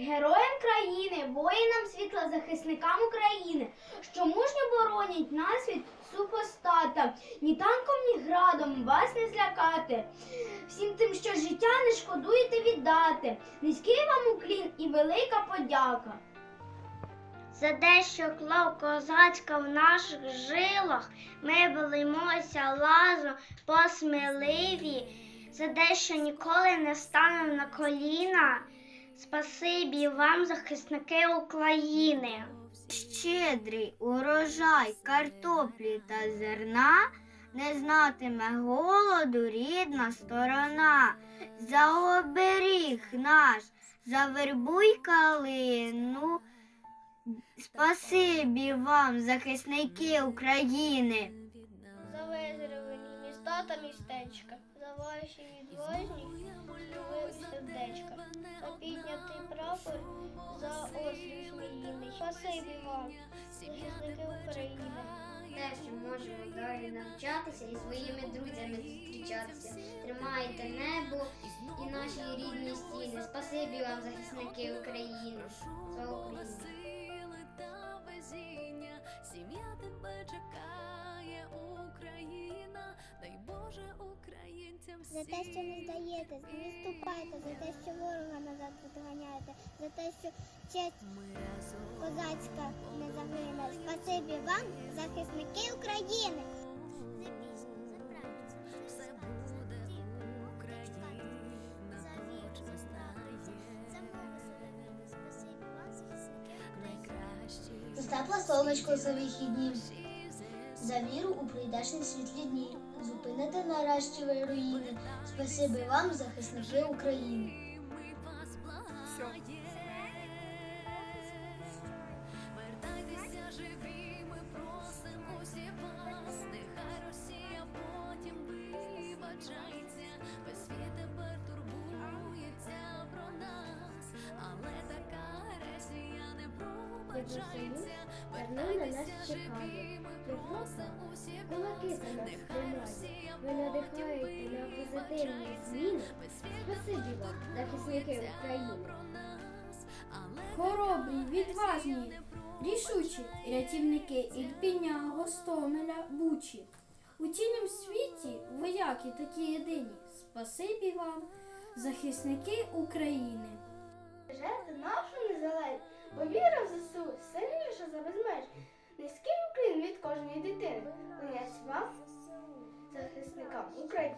Героям країни, воїнам світла, захисникам України, що мужньо боронять нас від супостата, ні танком, ні градом вас не злякати. Всім тим, що життя не шкодуєте віддати. Низький вам уклін і велика подяка. За те, що клав козацька в наших жилах, ми велимося лазом посміливі, за те, що ніколи не станемо на коліна. Спасибі вам, захисники України. Щедрий урожай картоплі та зерна не знатиме голоду рідна сторона. За оберіг наш, за вербуй калину. Спасибі вам, захисники України. За визрівлені міста та містечка, за ваші щасливі сердечка, за піднятий прапор, за острів зміїний. Спасибі вам, захисники України. Те, що можемо далі навчатися і своїми друзями зустрічатися. Тримайте небо і наші рідні стіни. Спасибі вам, захисники України. Слава Україні! та сім'я тебе чекає, Україна, дай Боже українцям За те, що не здаєтесь, не відступайте, за те, що ворога назад відганяєте, за те, що честь козацька не загине. Спасибі вам, захисники України. найкращі Остапла сонечко за вихідні, за віру у прийдешні світлі дні. Зупините нарешті ви руїни. Спасибі вам, захисники України. Пробачається. Вертайтеся живі, ми просимо всі вас. Нехай Росія Ви надихаєте на позитивні зміни. Спасибі вам, захисники України. Хоробрі, відважні, рішучі рятівники Ірпіня, Гостомеля, Бучі. У цілім світі вояки такі єдині. Спасибі вам, захисники України. Жити нашу незалежність, бо віра в ЗСУ сильніша за безмеж. Низький уклін від кожної дитини. Клянусь вам, захисникам України.